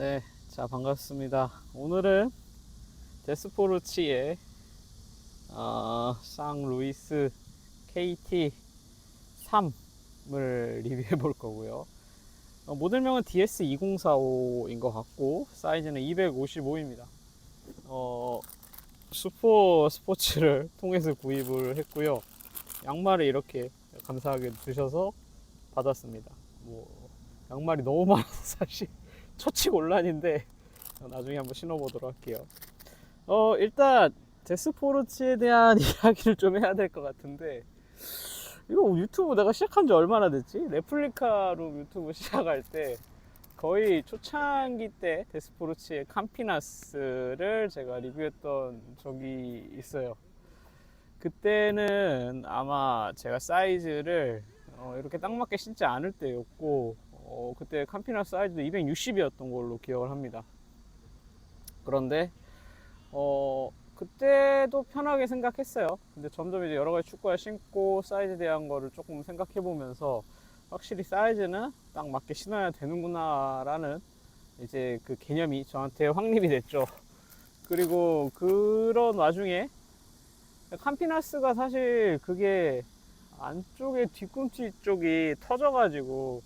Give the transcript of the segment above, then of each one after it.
네, 자 반갑습니다. 오늘은 데스포르치의 어, 상 루이스 KT 3을 리뷰해 볼 거고요. 어, 모델명은 DS2045인 것 같고 사이즈는 255입니다. 어, 슈퍼 스포츠를 통해서 구입을 했고요. 양말을 이렇게 감사하게 주셔서 받았습니다. 뭐 양말이 너무 많아서 사실 처치곤란인데 나중에 한번 신어보도록 할게요. 어 일단 데스포르치에 대한 이야기를 좀 해야 될 것 같은데 이거 유튜브 내가 시작한 지 얼마나 됐지? 레플리카로 유튜브 시작할 때 거의 초창기 때 데스포르치의 캄피나스를 제가 리뷰했던 적이 있어요. 그때는 아마 제가 사이즈를 어, 이렇게 딱 맞게 신지 않을 때였고 어, 그때 캄피나 사이즈도 260이었던 걸로 기억을 합니다. 그런데 어, 그때도 편하게 생각했어요. 근데 점점 이제 여러 가지 축구화 신고 사이즈에 대한 거를 조금 생각해 보면서 확실히 사이즈는 딱 맞게 신어야 되는구나라는 이제 그 개념이 저한테 확립이 됐죠. 그리고 그런 와중에 캄피나스가 사실 그게 안쪽에 뒤꿈치 쪽이 터져가지고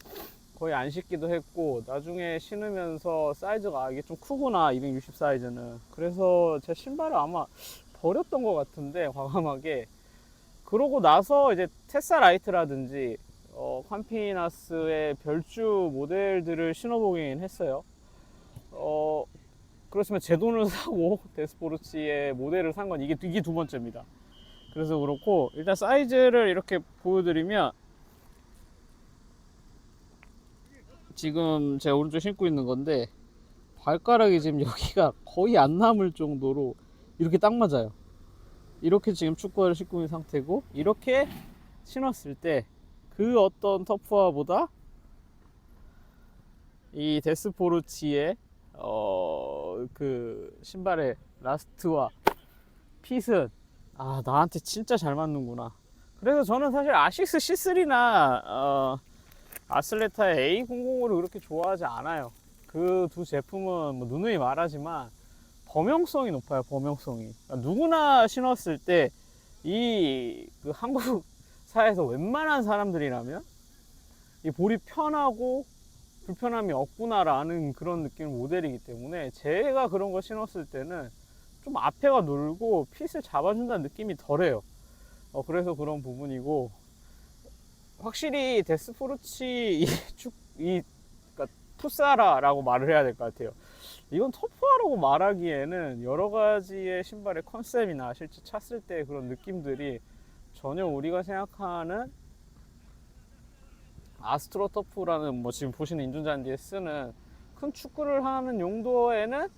거의 안 신기도 했고 나중에 신으면서 사이즈가 아, 이게 좀 크구나 260 사이즈는. 그래서 제 신발을 아마 버렸던 것 같은데 과감하게. 그러고 나서 이제 테사 라이트라든지 어, 캄피나스의 별주 모델들을 신어보긴 했어요. 어, 그렇지만 제 돈을 사고 데스포르치의 모델을 산 건 이게, 이게 두 번째입니다. 그래서 그렇고 일단 사이즈를 이렇게 보여드리면 지금 제가 오른쪽 신고 있는 건데 발가락이 지금 여기가 거의 안 남을 정도로 이렇게 딱 맞아요. 이렇게 지금 축구화를 신고 있는 상태고 이렇게 신었을 때 그 어떤 터프화보다 이 데스포르치의 어 그 신발의 라스트와 핏은 아 나한테 진짜 잘 맞는구나. 그래서 저는 사실 아식스 C3나 어, 아슬레타의 A00을 그렇게 좋아하지 않아요 그 두 제품은 뭐 누누이 말하지만 범용성이 높아요 범용성이 그러니까 누구나 신었을 때 이 그 한국 사에서 웬만한 사람들이라면 이 볼이 편하고 불편함이 없구나라는 그런 느낌 모델이기 때문에 제가 그런 거 신었을 때는 좀 앞에가 놀고 핏을 잡아준다는 느낌이 덜해요. 어, 그래서 그런 부분이고 확실히 데스포르치 이 축, 이 그러니까 푸사라라고 말을 해야 될 것 같아요. 이건 터프하라고 말하기에는 여러 가지의 신발의 컨셉이나 실제 찼을 때 그런 느낌들이 전혀 우리가 생각하는 아스트로 터프라는 뭐 지금 보시는 인존잔디에 쓰는 큰 축구를 하는 용도에는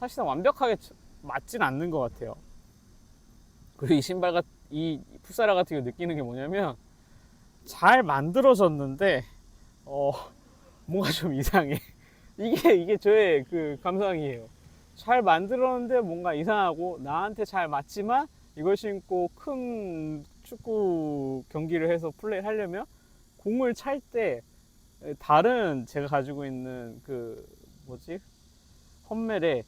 사실상 완벽하게 맞진 않는 것 같아요. 그리고 이 신발 같, 이 풋사라 같은 거 느끼는 게 뭐냐면 잘 만들어졌는데 어 뭔가 좀 이상해. 이게 이게 저의 그 감상이에요. 잘 만들었는데 뭔가 이상하고 나한테 잘 맞지만 이걸 신고 큰 축구 경기를 해서 플레이를 하려면 공을 찰 때 다른 제가 가지고 있는 그 뭐지 험멜의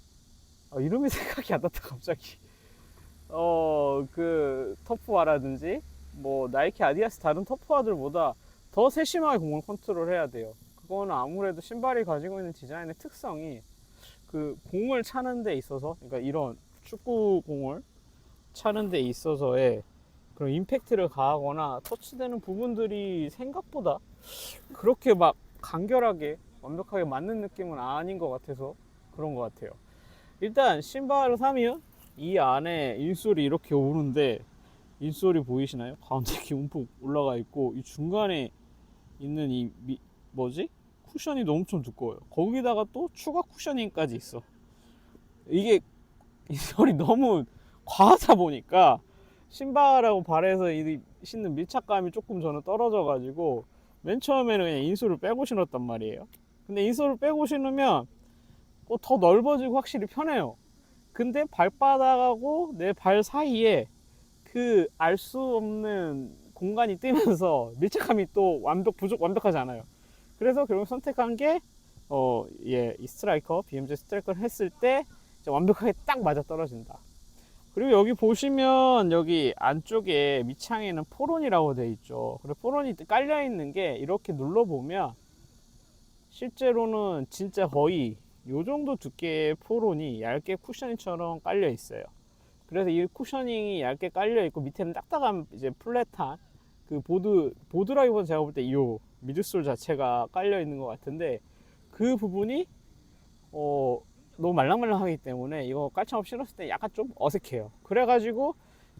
어, 이름이 생각이 안 났다 갑자기 어 그 터프화라든지 뭐 나이키 아디다스 다른 터프화들보다 더 세심하게 공을 컨트롤해야 돼요 그거는 아무래도 신발이 가지고 있는 디자인의 특성이 그 공을 차는 데 있어서 그러니까 이런 축구 공을 차는 데 있어서의 그런 임팩트를 가하거나 터치되는 부분들이 생각보다 그렇게 막 간결하게 완벽하게 맞는 느낌은 아닌 것 같아서 그런 것 같아요. 일단 신발을 사면 이 안에 인솔이 이렇게 오는데 인솔이 보이시나요? 가운데 이렇게 움푹 올라가 있고 이 중간에 있는 이 미, 뭐지? 쿠션이 엄청 두꺼워요. 거기다가 또 추가 쿠셔닝까지 있어. 이게 인솔이 너무 과하다 보니까 신발하고 발에서 이 신는 밀착감이 조금 저는 떨어져 가지고 맨 처음에는 그냥 인솔을 빼고 신었단 말이에요 근데 인솔을 빼고 신으면 어, 더 넓어지고 확실히 편해요 근데 발바닥하고 내 발 사이에 그 알 수 없는 공간이 뜨면서 밀착감이 또 완벽 부족 완벽하지 않아요 그래서 결국 선택한 게 어, 예, 이 스트라이커, BMJ 스트라이커를 했을 때 완벽하게 딱 맞아 떨어진다. 그리고 여기 보시면 여기 안쪽에 밑창에는 포론이라고 되어 있죠. 그리고 포론이 깔려 있는 게 이렇게 눌러 보면 실제로는 진짜 거의 요 정도 두께의 포론이 얇게 쿠셔닝처럼 깔려 있어요. 그래서 이 쿠셔닝이 얇게 깔려 있고 밑에는 딱딱한 이제 플랫한 그 보드 보드라기보다 제가 볼 때 이 미드솔 자체가 깔려 있는 것 같은데 그 부분이 어 너무 말랑말랑하기 때문에 이거 깔창업 신었을 때 약간 좀 어색해요. 그래가지고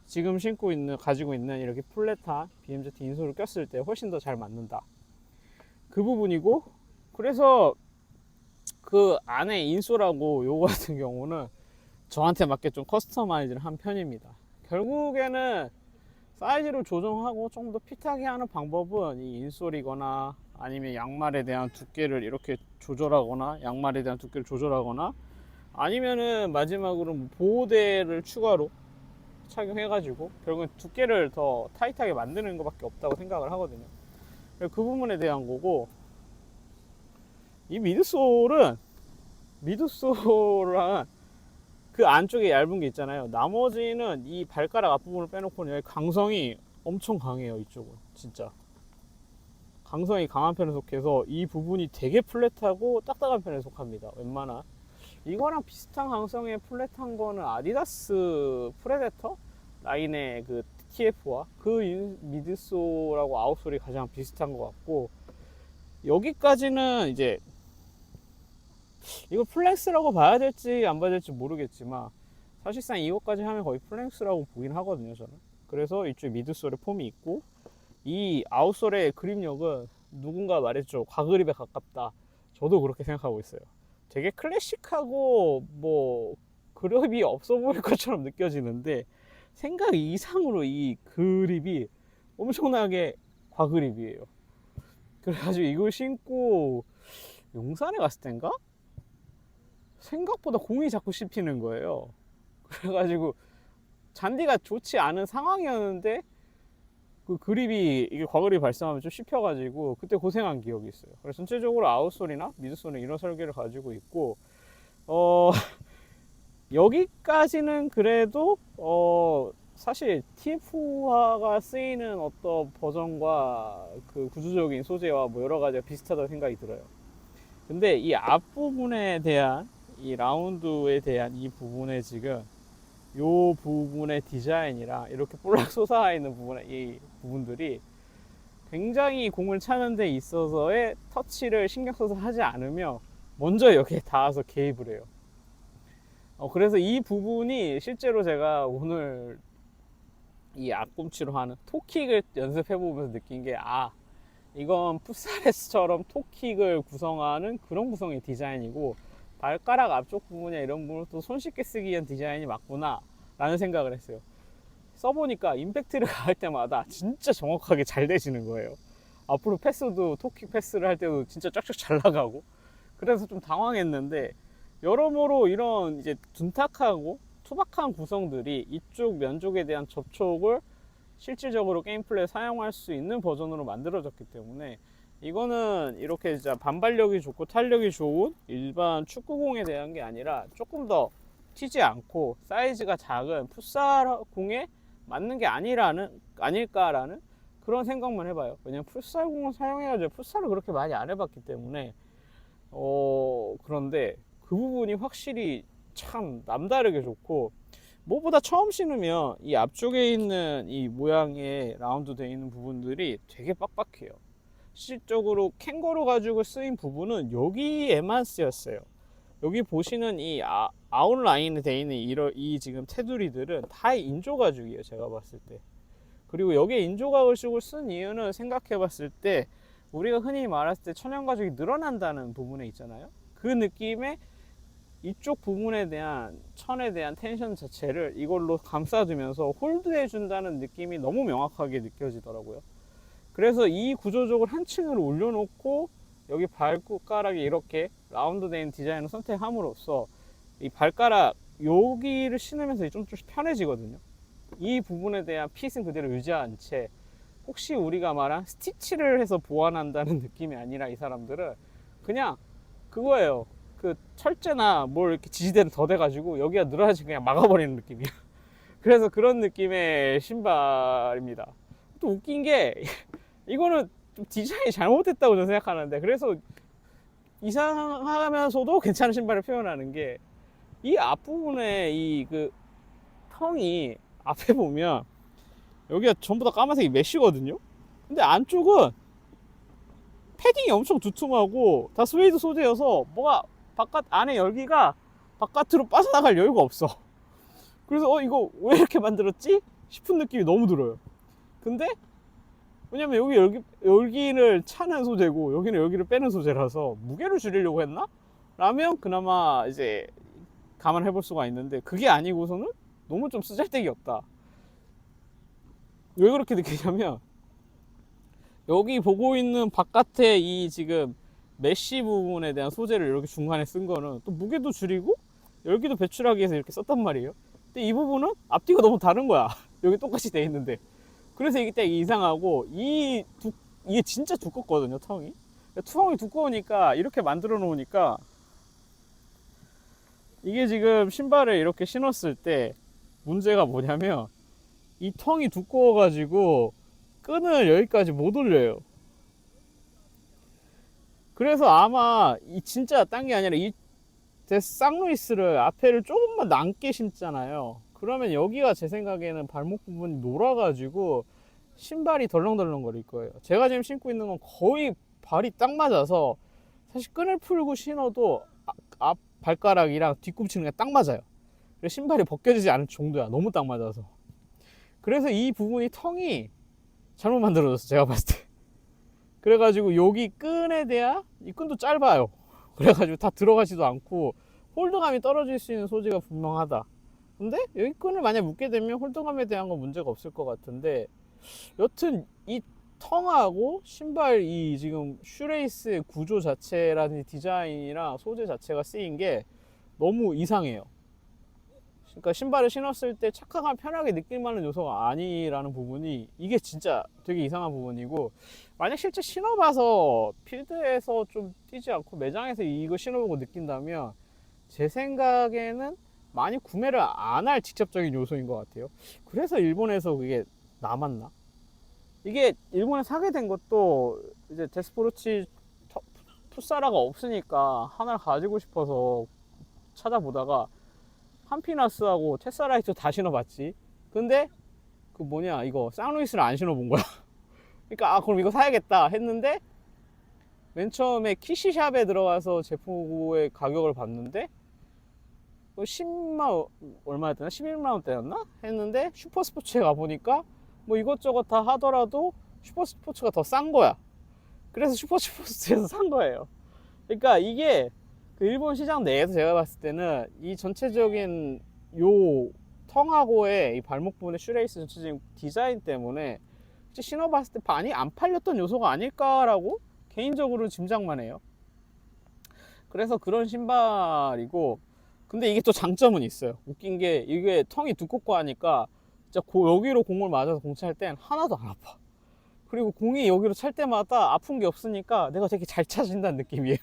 지금 신고 있는 가지고 있는 이렇게 플랫한 BMZ 인솔을 꼈을 때 훨씬 더 잘 맞는다. 그 부분이고 그래서 그 안에 인솔하고 요거 같은 경우는 저한테 맞게 좀 커스터마이즈를 한 편입니다. 결국에는 사이즈를 조정하고 좀 더 핏하게 하는 방법은 이 인솔이거나 아니면 양말에 대한 두께를 이렇게 조절하거나 양말에 대한 두께를 조절하거나 아니면은 마지막으로 뭐 보호대를 추가로 착용해가지고 결국엔 두께를 더 타이트하게 만드는 것밖에 없다고 생각을 하거든요. 그 부분에 대한 거고 이 미드솔은 미드솔은 그 안쪽에 얇은 게 있잖아요. 나머지는 이 발가락 앞부분을 빼놓고는 여기 강성이 엄청 강해요. 이쪽은 진짜 강성이 강한 편에 속해서 이 부분이 되게 플랫하고 딱딱한 편에 속합니다. 웬만한 이거랑 비슷한 강성의 플랫한 거는 아디다스 프레데터 라인의 그 TF와 그 인- 미드솔하고 아웃솔이 가장 비슷한 것 같고 여기까지는 이제 이거 플렉스라고 봐야 될지 안 봐야 될지 모르겠지만 사실상 이것까지 하면 거의 플렉스라고 보긴 하거든요 저는. 그래서 이쪽 미드솔에 폼이 있고 이 아웃솔의 그립력은 누군가 말했죠. 과그립에 가깝다. 저도 그렇게 생각하고 있어요. 되게 클래식하고 뭐 그립이 없어 보일 것처럼 느껴지는데 생각 이상으로 이 그립이 엄청나게 과그립이에요. 그래가지고 이걸 신고 용산에 갔을 땐가? 생각보다 공이 자꾸 씹히는 거예요. 그래가지고 잔디가 좋지 않은 상황이었는데 그 그립이 이게 과그립이 발생하면 좀 씹혀가지고 그때 고생한 기억이 있어요. 그래서 전체적으로 아웃솔이나 미드솔은 이런 설계를 가지고 있고 어 여기까지는 그래도 어 사실 TF화가 쓰이는 어떤 버전과 그 구조적인 소재와 뭐 여러 가지가 비슷하다고 생각이 들어요. 근데 이 앞부분에 대한 이 라운드에 대한 이 부분에 지금 요 부분의 디자인이랑 이렇게 볼락 솟아 있는 부분의 이 부분들이 굉장히 공을 차는 데 있어서의 터치를 신경 써서 하지 않으며 먼저 여기에 닿아서 개입을 해요. 어, 그래서 이 부분이 실제로 제가 오늘 이 앞꿈치로 하는 토킥을 연습해 보면서 느낀 게 아, 이건 풋살에스처럼 토킥을 구성하는 그런 구성의 디자인이고 발가락 앞쪽 부분이나 이런 부분을 또 손쉽게 쓰기 위한 디자인이 맞구나 라는 생각을 했어요. 써보니까 임팩트를 가할 때마다 진짜 정확하게 잘 되시는 거예요. 앞으로 패스도 토킥 패스를 할 때도 진짜 쫙쫙 잘 나가고. 그래서 좀 당황했는데 여러모로 이런 이제 둔탁하고 투박한 구성들이 이쪽 면적에 대한 접촉을 실질적으로 게임 플레이에 사용할 수 있는 버전으로 만들어졌기 때문에 이거는 이렇게 진짜 반발력이 좋고 탄력이 좋은 일반 축구공에 대한 게 아니라 조금 더 튀지 않고 사이즈가 작은 풋살 공에 맞는 게 아니라는 아닐까라는 그런 생각만 해봐요. 왜냐면 풋살 공을 사용해가지고 풋살을 그렇게 많이 안 해봤기 때문에 어 그런데 그 부분이 확실히 참 남다르게 좋고 무엇보다 처음 신으면 이 앞쪽에 있는 이 모양의 라운드 되어 있는 부분들이 되게 빡빡해요. 실질적으로 캥거루 가지고 쓰인 부분은 여기에만 쓰였어요. 여기 보시는 이 아, 아웃라인에 되어 있는 이러, 이 지금 테두리들은 다 인조 가죽이에요. 제가 봤을 때. 그리고 여기에 인조 가죽을 쓴 이유는 생각해 봤을 때 우리가 흔히 말했을 때 천연 가죽이 늘어난다는 부분에 있잖아요. 그 느낌의 이쪽 부분에 대한 천에 대한 텐션 자체를 이걸로 감싸주면서 홀드해 준다는 느낌이 너무 명확하게 느껴지더라고요. 그래서 이 구조적으로 한 층을 올려놓고 여기 발가락이 이렇게 라운드 된 디자인을 선택함으로써 이 발가락 여기를 신으면서 좀, 좀 편해지거든요. 이 부분에 대한 핏은 그대로 유지한 채 혹시 우리가 말한 스티치를 해서 보완한다는 느낌이 아니라 이 사람들은 그냥 그거예요. 그 철제나 뭘 이렇게 지지대를 더 대가지고 여기가 늘어나지 그냥 막아버리는 느낌이야. 그래서 그런 느낌의 신발입니다. 또 웃긴 게 이거는 좀 디자인이 잘못됐다고 저는 생각하는데 그래서 이상하면서도 괜찮은 신발을 표현하는 게 이 앞부분에 이 그 텅이 앞에 보면 여기가 전부 다 까만색이 메쉬거든요. 근데 안쪽은 패딩이 엄청 두툼하고 다 스웨이드 소재여서 뭐가 바깥 안에 열기가 바깥으로 빠져나갈 여유가 없어. 그래서 어 이거 왜 이렇게 만들었지 싶은 느낌이 너무 들어요. 근데 왜냐면 여기 열기, 열기를 차는 소재고 여기는 열기를 빼는 소재라서 무게를 줄이려고 했나? 라면 그나마 이제 감안해 볼 수가 있는데 그게 아니고서는 너무 좀 쓰잘데기 없다. 왜 그렇게 느끼냐면 여기 보고 있는 바깥에 이 지금 메쉬 부분에 대한 소재를 이렇게 중간에 쓴 거는 또 무게도 줄이고 열기도 배출하기 위해서 이렇게 썼단 말이에요. 근데 이 부분은 앞뒤가 너무 다른 거야. 여기 똑같이 돼 있는데. 그래서 이게 딱 이상하고 이 두, 이게 진짜 두껍거든요, 텅이. 투엉이 두꺼우니까 이렇게 만들어 놓으니까 이게 지금 신발을 이렇게 신었을 때 문제가 뭐냐면 이 텅이 두꺼워 가지고 끈을 여기까지 못 올려요. 그래서 아마 이 진짜 딴 게 아니라 이 쌍루이스를 앞에를 조금만 남게 신잖아요. 그러면 여기가 제 생각에는 발목 부분이 놀아가지고 신발이 덜렁덜렁 거릴 거예요. 제가 지금 신고 있는 건 거의 발이 딱 맞아서 사실 끈을 풀고 신어도 아- 앞 발가락이랑 뒤꿈치는 딱 맞아요. 그래서 신발이 벗겨지지 않을 정도야. 너무 딱 맞아서. 그래서 이 부분이 텅이 잘못 만들어졌어. 제가 봤을 때. 그래가지고 여기 끈에 대한 이 끈도 짧아요. 그래가지고 다 들어가지도 않고 홀드감이 떨어질 수 있는 소지가 분명하다. 근데 여기 끈을 만약 묶게 되면 홀드감에 대한 건 문제가 없을 것 같은데 여튼 이 텅하고 신발 이 지금 슈레이스 구조 자체라든지 디자인이랑 소재 자체가 쓰인 게 너무 이상해요. 그러니까 신발을 신었을 때 착각하면 편하게 느낄 만한 요소가 아니라는 부분이 이게 진짜 되게 이상한 부분이고 만약 실제 신어봐서 필드에서 좀 뛰지 않고 매장에서 이거 신어보고 느낀다면 제 생각에는 많이 구매를 안 할 직접적인 요소인 것 같아요. 그래서 일본에서 그게 남았나? 이게 일본에 사게 된 것도 이제 데스포르치 터- 풋사라가 없으니까 하나를 가지고 싶어서 찾아보다가 한피나스하고 테사라이트 다 신어봤지. 근데 그 뭐냐 이거 쌍루이스를 안 신어본 거야. 그러니까 아 그럼 이거 사야겠다 했는데 맨 처음에 키시샵에 들어가서 제품의 가격을 봤는데 10만 원- 얼마였더나 11만 원대였나 했는데 슈퍼스포츠에 가 보니까 뭐 이것저것 다 하더라도 슈퍼스포츠가 더 싼 거야. 그래서 슈퍼스포츠에서 산 거예요. 그러니까 이게 그 일본 시장 내에서 제가 봤을 때는 이 전체적인 요 텅하고의 이 발목 부분의 슈레이스 전체적인 디자인 때문에 신어봤을 때 많이 안 팔렸던 요소가 아닐까라고 개인적으로 짐작만 해요. 그래서 그런 신발이고 근데 이게 또 장점은 있어요. 웃긴 게 이게 텅이 두껍고 하니까 진짜 고- 여기로 공을 맞아서 공차할 땐 하나도 안 아파. 그리고 공이 여기로 찰 때마다 아픈 게 없으니까 내가 되게 잘 차진다는 느낌이에요.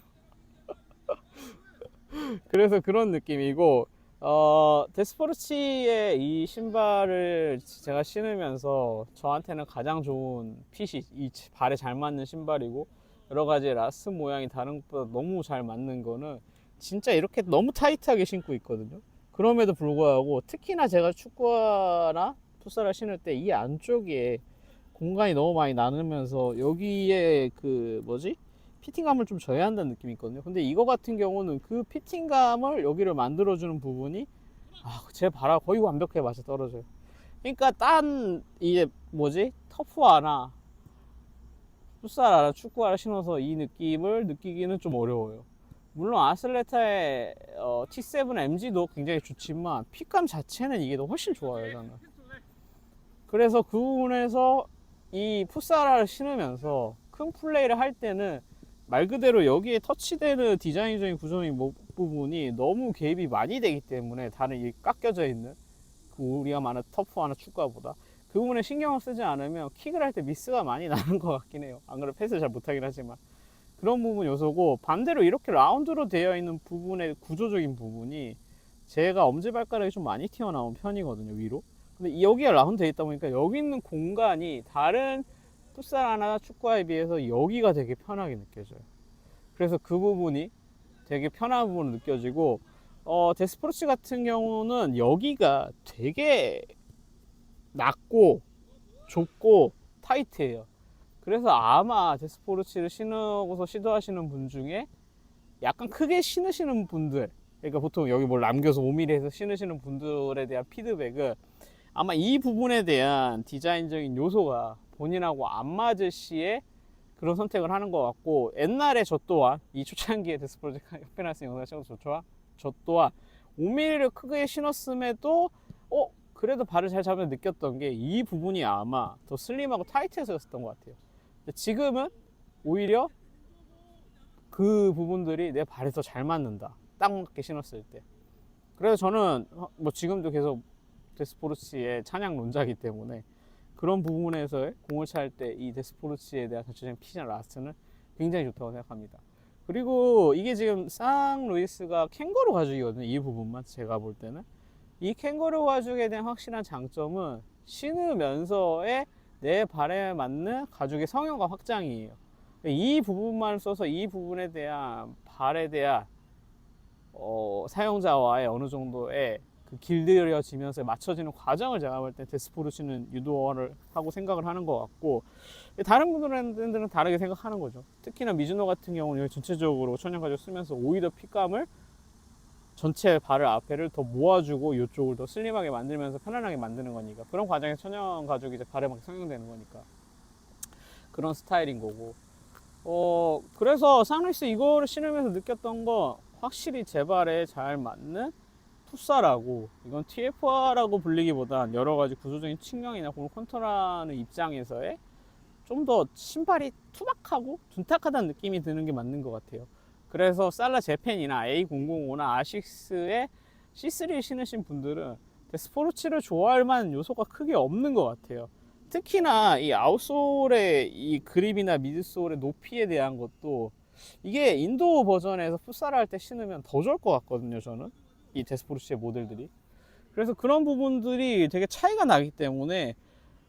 그래서 그런 느낌이고 어, 데스포르치의 이 신발을 제가 신으면서 저한테는 가장 좋은 핏이 이 발에 잘 맞는 신발이고 여러 가지 라스 모양이 다른 것보다 너무 잘 맞는 거는 진짜 이렇게 너무 타이트하게 신고 있거든요. 그럼에도 불구하고 특히나 제가 축구나 풋살을 신을 때 이 안쪽에 공간이 너무 많이 나누면서 여기에 그 뭐지? 피팅감을 좀 줘야 한다는 느낌이 있거든요. 근데 이거 같은 경우는 그 피팅감을 여기를 만들어주는 부분이 아, 제 발하 거의 완벽하게 맞아 떨어져요. 그러니까 딴 이제 뭐지? 터프화나 풋살하나 축구화를 신어서 이 느낌을 느끼기는 좀 어려워요. 물론 아슬레타의 어, T7 MG도 굉장히 좋지만 핏감 자체는 이게 더 훨씬 좋아요 저는. 그래서 그 부분에서 이 풋사라를 신으면서 큰 플레이를 할 때는 말 그대로 여기에 터치되는 디자인적인 구조의 뭐- 부분이 너무 개입이 많이 되기 때문에 다른 이 깎여져 있는 그 우리가 말하는 터프하나 축구보다 그 부분에 신경을 쓰지 않으면 킥을 할 때 미스가 많이 나는 것 같긴 해요. 안 그래도 패스를 잘 못하긴 하지만 그 그런 부분 요소고 반대로 이렇게 라운드로 되어 있는 부분의 구조적인 부분이 제가 엄지발가락이 좀 많이 튀어나온 편이거든요 위로 근데 여기가 라운드 되어 있다 보니까 여기 있는 공간이 다른 풋살 하나 축구화에 비해서 여기가 되게 편하게 느껴져요 그래서 그 부분이 되게 편한 부분으로 느껴지고 어, 데스포르츠 같은 경우는 여기가 되게 낮고 좁고 타이트해요. 그래서 아마 데스포르츠를 신으고서 시도하시는 분 중에 약간 크게 신으시는 분들, 그러니까 보통 여기 뭘 남겨서 5mm 해서 신으시는 분들에 대한 피드백은 아마 이 부분에 대한 디자인적인 요소가 본인하고 안 맞을 시에 그런 선택을 하는 것 같고 옛날에 저 또한 이 초창기에 데스포르츠 협회나스 영상을 찍어서 저, 저 또한 5mm를 크게 신었음에도 어 그래도 발을 잘 잡으면 느꼈던 게 이 부분이 아마 더 슬림하고 타이트해서였던 것 같아요. 지금은 오히려 그 부분들이 내 발에 더잘 맞는다. 딱 맞게 신었을 때. 그래서 저는 어, 뭐 지금도 계속 데스포르치의 찬양 논자이기 때문에 그런 부분에서 공을 찰 때 이 데스포르치에 대한 전체적인 피자 라스트는 굉장히 좋다고 생각합니다. 그리고 이게 지금 상 루이스가 캥거루 가죽이거든요. 이 부분만 제가 볼 때는 이 캥거루 가죽에 대한 확실한 장점은 신으면서의 내 발에 맞는 가죽의 성형과 확장이에요. 이 부분만 써서 이 부분에 대한 발에 대한 어, 사용자와의 어느 정도의 그 길들여지면서 맞춰지는 과정을 제가 볼 때 데스포르치는 유도를 하고 생각을 하는 것 같고 다른 분들은 다르게 생각하는 거죠. 특히나 미즈노 같은 경우는 전체적으로 천연 가죽 쓰면서 오히려 핏감을 전체 발을 앞에를 더 모아주고 이쪽을 더 슬림하게 만들면서 편안하게 만드는 거니까. 그런 과정에서 천연 가죽이 이제 발에 막 성형되는 거니까. 그런 스타일인 거고. 어 그래서 상루이스 이거를 신으면서 느꼈던 거 확실히 제 발에 잘 맞는 풋사라고 이건 TFR라고 불리기보단 여러 가지 구조적인 측면이나 공을 컨트롤하는 입장에서의 좀 더 신발이 투박하고 둔탁하다는 느낌이 드는 게 맞는 것 같아요. 그래서 살라 제펜이나 A005나 아식스의 C3를 신으신 분들은 스포르츠를 좋아할 만한 요소가 크게 없는 것 같아요. 특히나 이 아웃솔의 이 그립이나 미드솔의 높이에 대한 것도 이게 인도 버전에서 풋살을 할 때 신으면 더 좋을 것 같거든요, 저는. 이 데스포르츠의 모델들이. 그래서 그런 부분들이 되게 차이가 나기 때문에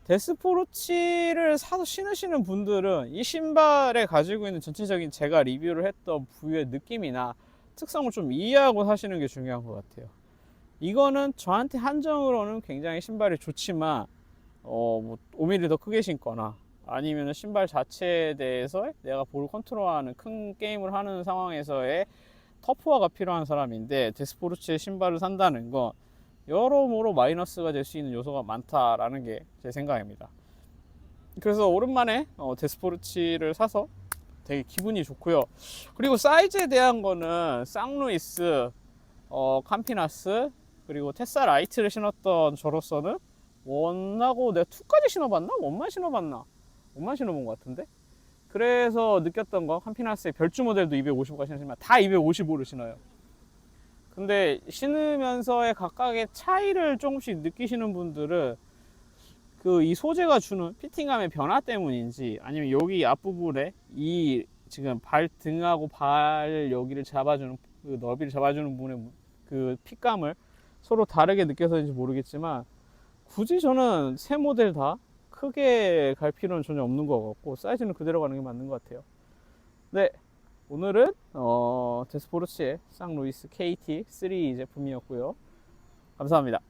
데스포르치를 사서 신으시는 분들은 이 신발에 가지고 있는 전체적인 제가 리뷰를 했던 부위의 느낌이나 특성을 좀 이해하고 사시는 게 중요한 것 같아요. 이거는 저한테 한정으로는 굉장히 신발이 좋지만 어, 뭐 5mm 더 크게 신거나 아니면 신발 자체에 대해서 내가 볼 컨트롤하는 큰 게임을 하는 상황에서의 터프화가 필요한 사람인데 데스포르치의 신발을 산다는 건 여러모로 마이너스가 될 수 있는 요소가 많다라는 게 제 생각입니다. 그래서 오랜만에 어, 데스포르치를 사서 되게 기분이 좋고요. 그리고 사이즈에 대한 거는 쌍루이스, 어, 캄피나스, 그리고 테사 라이트를 신었던 저로서는 원하고 내가 투까지 신어봤나? 원만 신어봤나? 원만 신어본 것 같은데? 그래서 느꼈던 거 캄피나스의 별주 모델도 255가 신지만 다 255를 신어요. 근데 신으면서의 각각의 차이를 조금씩 느끼시는 분들은 그 이 소재가 주는 피팅감의 변화 때문인지 아니면 여기 앞부분에 이 지금 발 등하고 발 여기를 잡아주는 그 너비를 잡아주는 부분의 그 핏감을 서로 다르게 느껴서인지 모르겠지만 굳이 저는 세 모델 다 크게 갈 필요는 전혀 없는 것 같고 사이즈는 그대로 가는 게 맞는 것 같아요. 네, 오늘은 어, 데스포르치의 쌍루이스 KT3 제품이었고요. 감사합니다.